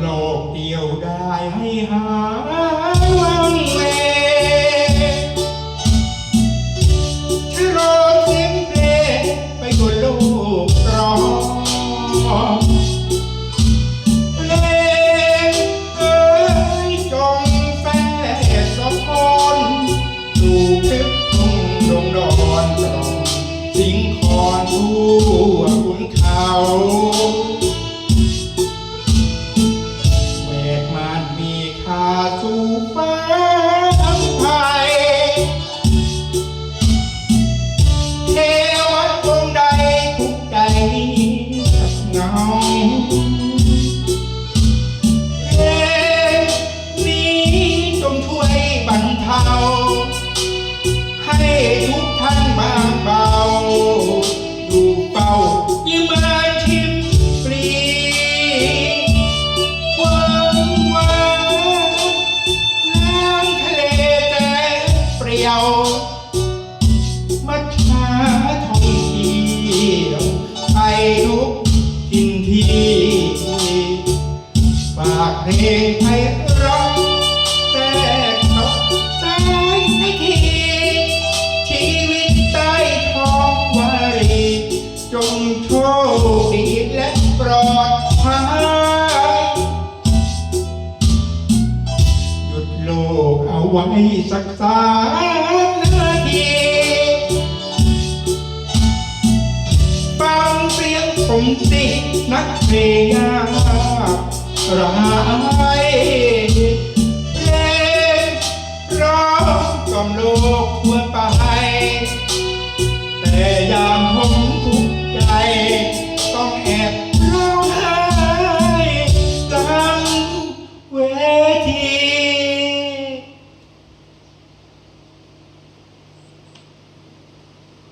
โลกเดียวได้ให้หายวังเวชโลดเสียงเพลงไปกดลูกร้องเลงเอ้ยจงแฝดสะพอนดูคึกคงดงดอนตรองสิงคอนทั่วขุนเขา ทุกท่านบางเบาดูเป้ายิ้มมาชิมปรีหวังว่าน้ำทะเลแต่เปรียวมัชชาท่องเที่ยวไปทุกทินทีฝากเพลงไทย วนให้สักสามนาทีฟังเสียผมตีนักเพลงร้ายเพลงร้องกำลัง